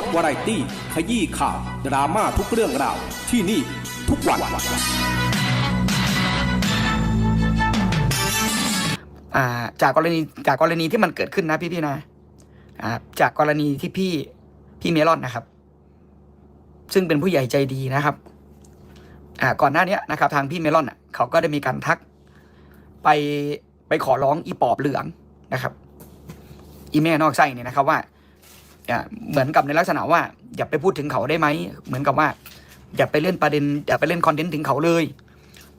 สวาไรตี้ ขยี้ข่าว ดราม่าทุกเรื่องราว ที่นี่ทุกวัน อ่าจากกรณีจากกรณีที่มันเกิดขึ้นนะพี่พี่ๆนะอ่าจากกรณีที่พี่พี่เมลอนนะครับ ซึ่งเป็นผู้ใหญ่ใจดีนะครับอ่าก่อนหน้านี้นะครับ ทางพี่เมลอนอะเขาก็ได้มีการทัก ไปไปขอร้องอีปอบเหลืองนะครับ อีแม่นอกไส้เนี่ยนะครับว่า เหมือนกับในลักษณะว่า อย่าไปพูดถึงเขาได้ไหมเหมือนกับว่า อย่าไปเล่นประเด็นอย่าไปเล่นคอนเทนต์ถึงเขาเลย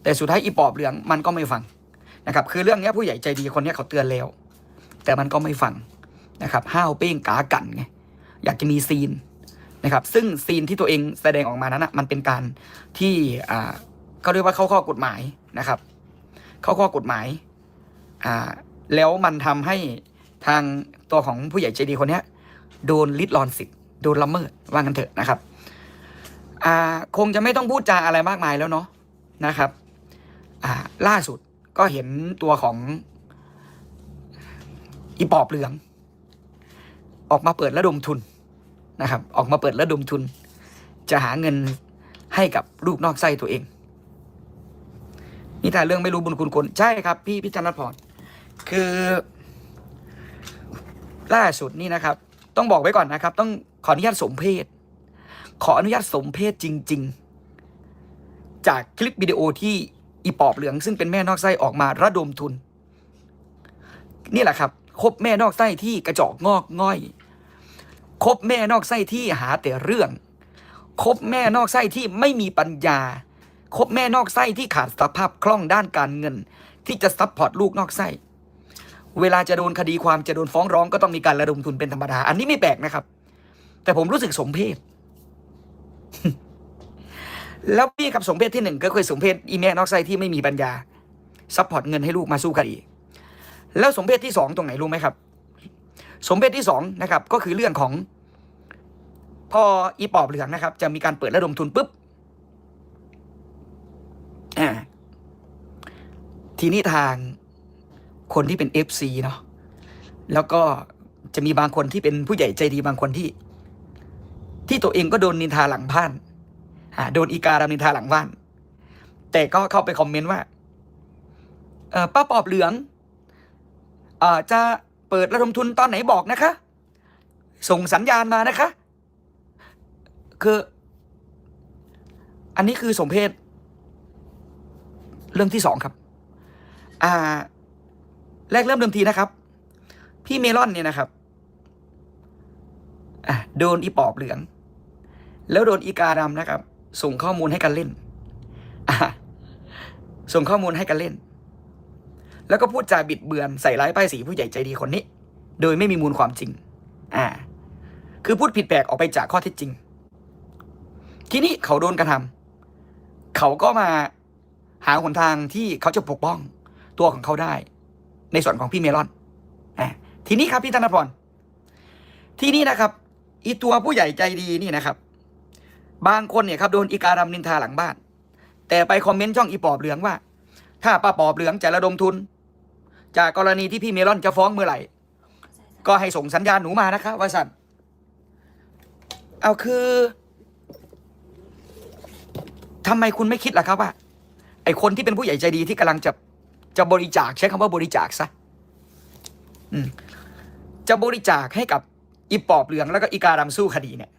แต่สุดท้ายอีปอบเหลืองมันก็ไม่ฟังนะครับ คือเรื่องนี้ผู้ใหญ่ใจดีคนนี้เขาเตือนแล้ว แต่มันก็ไม่ฟังนะครับห้าวเป้งกากันไงอยากจะมีซีนนะครับซึ่งซีนที่ตัวเองแสดงออกมานั้นนะมันเป็นการที่อ่าเขาเรียกว่าเข้าข้อกฎหมายนะครับ เข้าข้อกฎหมายอ่าแล้วมันทำให้ทางตัวของผู้ใหญ่ใจดีคนนี้ โดนลิดรอนสิทธิ์โดนละเมิดว่างันเถอะนะครับอ่าคงจะไม่ต้องพูดจาอะไรมากมายแล้วเนาะนะครับอ่าล่าสุดก็เห็นตัวของอีปอบเหลือง ออกมาเปิดระดมทุนนะครับ ออกมาเปิดระดมทุน จะหาเงินให้กับลูกนอกไส้ตัวเองนี่แต่เรื่องไม่รู้บุญคุณคนใช่ครับ พี่พิจารณพรคือ ล่าสุดนี่นะครับ ต้องบอกไว้ก่อนนะครับ ต้องขออนุญาตสมเพศ ขออนุญาตสมเพศจริง ๆ จากคลิปวิดีโอที่อีปอบเหลือง ซึ่งเป็นแม่นอกไส้ออกมาระดมทุน นี่แหละครับคบแม่นอกไส้ที่กระจอกงอกง่อยคบแม่นอกไส้ที่หาแต่เรื่องคบแม่นอกไส้ที่ไม่มีปัญญาคบแม่นอกไส้ที่ขาดสภาพคล่องด้านการเงิน ที่จะซัพพอร์ตลูกนอกไส้ เวลาจะโดนคดีความจะโดนฟ้องร้องก็ต้องมีการระดมทุนเป็นธรรมดา อันนี้ไม่แปลกนะครับ แต่ผมรู้สึกสมเพศ แล้วพี่กับสมเพศที่หนึ่งก็เคยสมเพศอีแม่นอกไส้ที่ไม่มีปัญญาซัพพอร์ตเงินให้ลูกมาสู้คดีแล้วสมเพศที่สองตรงไหนรู้ไหมครับ สมเพศที่สองนะครับ ก็คือเรื่องของ พออีปอบเหลืองนะครับ จะมีการเปิดระดมทุนปุ๊บทีนี้ทาง คนที่เป็นเอฟซีเนาะแล้วก็จะมีบางคนที่เป็นผู้ใหญ่ใจดีบางคนที่ ที่ตัวเองก็โดนนินทาหลังบ้านโดนอีการานินทาหลังบ้าน แต่ก็เข้าไปคอมเมนต์ว่าป้าปอบเหลืองอจะเปิดระดมทุนตอนไหนบอกนะคะ ส่งสัญญาณมานะคะ คือ อันนี้คือสมเพศเรื่องที่สองครับ อ่า แรกเริ่มเดิมทีนะครับ พี่เมลอนเนี่ยนะครับอะโดนอีปอบเหลือง แล้วโดนอีการำนะครับ ส่งข้อมูลให้กันเล่นอะส่งข้อมูลให้กันเล่น แล้วก็พูดจาบิดเบือนใส่ร้ายป้ายสีผู้ใหญ่ใจดีคนนี้ โดยไม่มีมูลความจริง อ่า คือพูดผิดแปลกออกไปจากข้อเท็จจริง ทีนี้เขาโดนกระทำเขาก็มาหาหนทางที่เขาจะปกป้องตัวของเขาได้ ในส่วนของพี่เมลอนอทีนี้ครับพี่ธนพร ที่นี้นะครับอีตัวผู้ใหญ่ใจดีนี่นะครับ บางคนเนี่ยครับโดนอีการำนินทาหลังบ้าน แต่ไปคอมเมนต์ช่องอีปอบเหลืองว่า ถ้าป้าปอบเหลืองจะระดมทุน จากกรณีที่พี่เมลอนจะฟ้องเมื่อไหร่ ก็ให้ส่งสัญญาณหนูมานะคะว่าสันเอาคือทำไมคุณไม่คิดล่ะครับว่าไอคนที่เป็นผู้ใหญ่ใจดีที่กำลังจะ จะบริจาคใช้คำว่าบริจาคซะจะบริจาคให้กับอีปอบเหลืองแล้วก็อีการำสู้คดีเนี่ย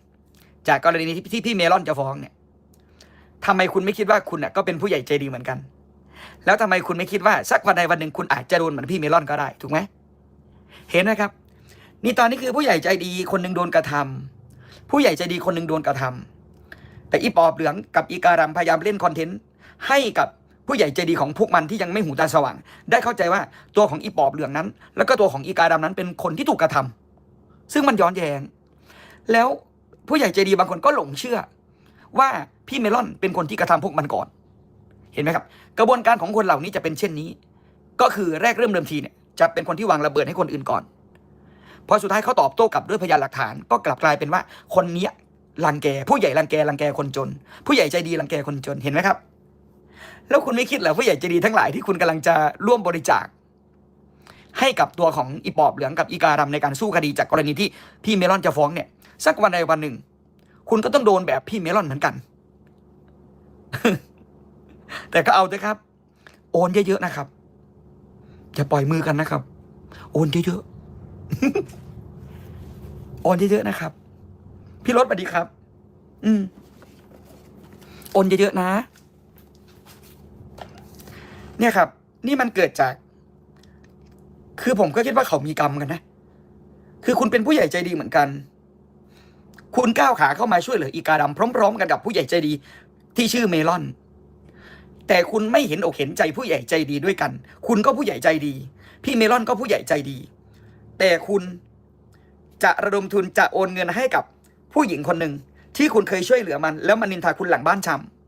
จากกรณีที่พี่เมลอนจะฟ้องเนี่ยทำไมคุณไม่คิดว่าคุณน่ะก็เป็นผู้ใหญ่ใจดีเหมือนกัน แล้วทำไมคุณไม่คิดว่าสักวันใดวันหนึ่งคุณอาจจะโดนเหมือนพี่เมลอนก็ได้ ถูกไหมเห็นนะครับ นี่ตอนนี้คือผู้ใหญ่ใจดีคนหนึ่งโดนกระทำผู้ใหญ่ใจดีคนหนึ่งโดนกระทำแต่อีปอบเหลืองกับอีการำพยายามเล่นคอนเทนต์ให้กับ ผู้ใหญ่ใจดีของพวกมันที่ยังไม่หูตาสว่าง ได้เข้าใจว่าตัวของอีปอบเหลืองนั้น แล้วก็ตัวของอีการำนั้นเป็นคนที่ถูกกระทำซึ่งมันย้อนแยง้ง แล้วผู้ใหญ่ใจดีบางคนก็หลงเชื่อ ว่าพี่เมลอนเป็นคนที่กระทำพวกมันก่อน เห็นไหมครับ กระบวนการของคนเหล่านี้จะเป็นเช่นนี้ ก็คือแรกเริ่มเดิมทีเนี่ยจะเป็นคนที่วางระเบิดให้คนอื่นก่อนพอสุดท้ายเขาตอบโต้กลับด้วยพยานหลักฐาน ก็กลับกลายเป็นว่าคนนี้ยรังแก ผู้ใหญ่รังแกรังแกคนจน ผู้ใหญ่ใจดีรังแกคนจนเห็นไหมครับ แล้วคุณไม่คิดเหรอผู้ใหญ่ใจดีทั้งหลายที่คุณกำลังจะร่วมบริจาค ให้กับตัวของอีปอบเหลืองกับอีการำในการสู้คดีจากกรณีที่พี่เมลอนจะฟ้องเนี่ย สักวันใดวันหนึ่ง คุณก็ต้องโดนแบบพี่เมลอนเหมือนกัน แต่ก็เอาเถอะครับ โอนเยอะๆนะครับอย่าปล่อยมือกันนะครับ โอนเยอะๆโอนเยอะๆนะครับ พี่รถสวัสดีครับ อืมโอนเยอะๆนะ เนี่ยครับ นี่มันเกิดจาก คือผมก็คิดว่าเขามีกรรมกันนะ คือคุณเป็นผู้ใหญ่ใจดีเหมือนกัน คุณก้าวขาเข้ามาช่วยเหลืออีกาดำพร้อมๆ กันกับผู้ใหญ่ใจดีที่ชื่อเมลอน แต่คุณไม่เห็นอกเห็นใจผู้ใหญ่ใจดีด้วยกัน คุณก็ผู้ใหญ่ใจดี พี่เมลอนก็ผู้ใหญ่ใจดี แต่คุณจะระดมทุนจะโอนเงินให้กับผู้หญิงคนหนึ่งที่คุณเคยช่วยเหลือมัน แล้วมันนินทาคุณหลังบ้านชำ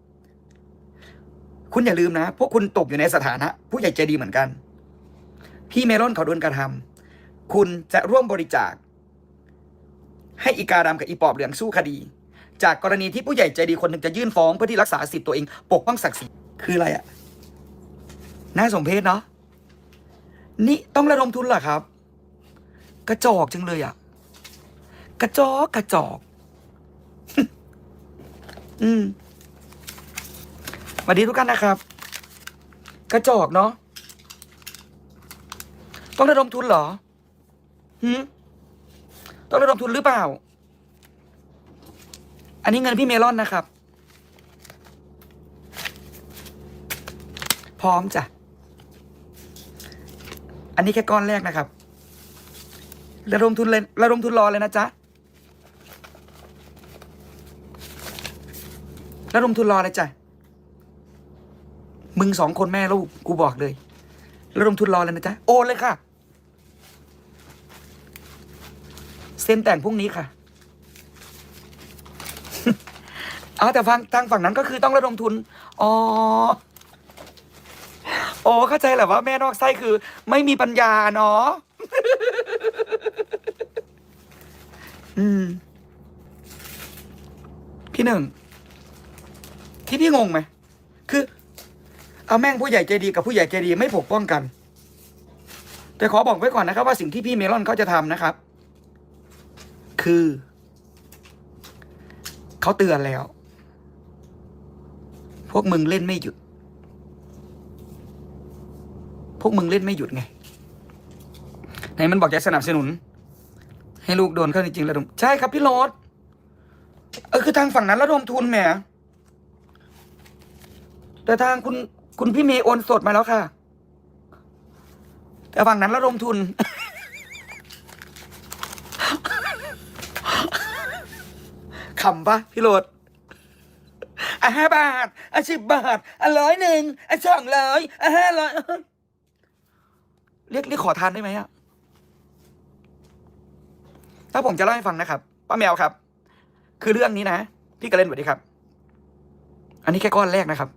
คุณอย่าลืมนะ พวกคุณตกอยู่ในสถานะ ผู้ใหญ่ใจดีเหมือนกัน พี่เมลอนเขาโดนกระทำคุณจะร่วมบริจาค ให้อีกาดำกับอีปอบเหลืองสู้คดี จากกรณีที่ผู้ใหญ่ใจดีคนหนึ่งจะยื่นฟ้องเพื่อที่รักษาสิทธิ์ตัวเองปกป้องศักดิ์ศรีคืออะไรอะน่าสมเพชเนาะนี่ต้องระดมทุนเหรอครับ กระจอกจังเลยอะกระจอกกระจอก อืม สวัสดีทุกท่านนะครับ กระจอกเนาะต้องระดมทุนเหรอหืมต้องระดมทุนหรือเปล่า อันนี้เงินพี่เมลอนนะครับ พร้อมจ้ะ อันนี้แค่ก้อนแรกนะครับ ระดมทุนเลยระดมทุนรอเลยนะจ๊ะ ระดมทุนรอเลยจ้ะ มึงสองคนแม่ลูกกูบอกเลยระดมทุนรอเลยนะจ๊ะ โอนเลยค่ะ เซ็นแต่งพรุ่งนี้ค่ะอ๋อแต่ฟังทางฝั่งนั้นก็คือต้องระดมทุน อ๋อ โอ้เข้าใจแหละว่าแม่นอกไส้คือ ไม่มีปัญญาเนาะ อืม พี่หนึ่ง ที่พี่งงไหม คือ เอาแม่งผู้ใหญ่ใจดีกับผู้ใหญ่ใจดีไม่ปกป้องกัน แต่ขอบอกไว้ก่อนนะครับ ว่าสิ่งที่พี่เมลอนเขาจะทำนะครับ คือเขาเตือนแล้ว พวกมึงเล่นไม่หยุด พวกมึงเล่นไม่หยุดไงไหนมันบอกจะสนับสนุน ให้ลูกโดนเข้าจริงๆระดมใช่ครับพี่โรสเออคือทางฝั่งนั้นระดมทุนแหมแต่ทางคุณ คุณพี่เมย์โอนสดมาแล้วค่ะ แต่ฝั่งนั้นระดมทุน ขำปะพี่โรดอะห้าบาทอะสิบบาทอะร้อยหนึ่งอะสองร้อยอะห้าร้อยเรียกเรียกขอทานได้ไหมอะถ้าผมจะเล่าให้ฟังนะครับป้าแมวครับ คือเรื่องนี้นะ พี่กระเล่นสวัสดีครับ อันนี้แค่ก้อนแรกนะครับ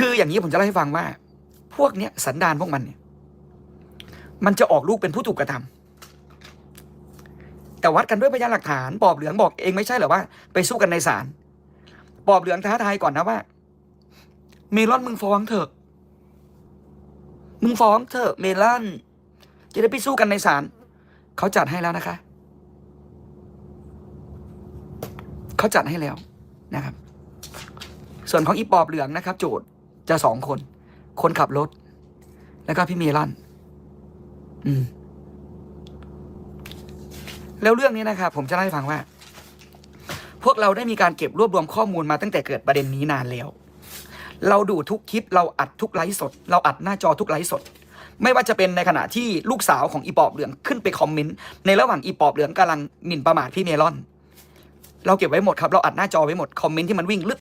คืออย่างนี้ผมจะเล่าให้ฟังว่า พวกเนี้ยสันดานพวกมันเนี่ย มันจะออกลูกเป็นผู้ถูกกระทำแต่วัดกันด้วยพยานหลักฐานปอบเหลืองบอกเองไม่ใช่เหรอว่า ไปสู้กันในศาลปอบเหลืองท้าทายก่อนนะว่า เมลอนมึงฟ้องเถอะ มึงฟ้องเถอะเมลอนจะได้ไปสู้กันในศาลเขาจัดให้แล้วนะคะเขาจัดให้แล้วนะครับ ส่วนของอีปอบเหลืองนะครับ โจทย์ จะสองคน คนขับรถ แล้วก็พี่เมลอนอืม แล้วเรื่องนี้นะครับผมจะเล่าให้ฟังว่า พวกเราได้มีการเก็บรวบรวมข้อมูลมาตั้งแต่เกิดประเด็นนี้นานแล้ว เราดูทุกคลิป เราอัดทุกไลฟ์สด เราอัดหน้าจอทุกไลฟ์สด ไม่ว่าจะเป็นในขณะที่ลูกสาวของอีปอบเหลืองขึ้นไปคอมเมนต์ในระหว่างอีปอบเหลืองกำลังหมิ่นประมาทพี่เมลอน เราเก็บไว้หมดครับ เราอัดหน้าจอไว้หมดคอมเมนต์ที่มันวิ่งลึก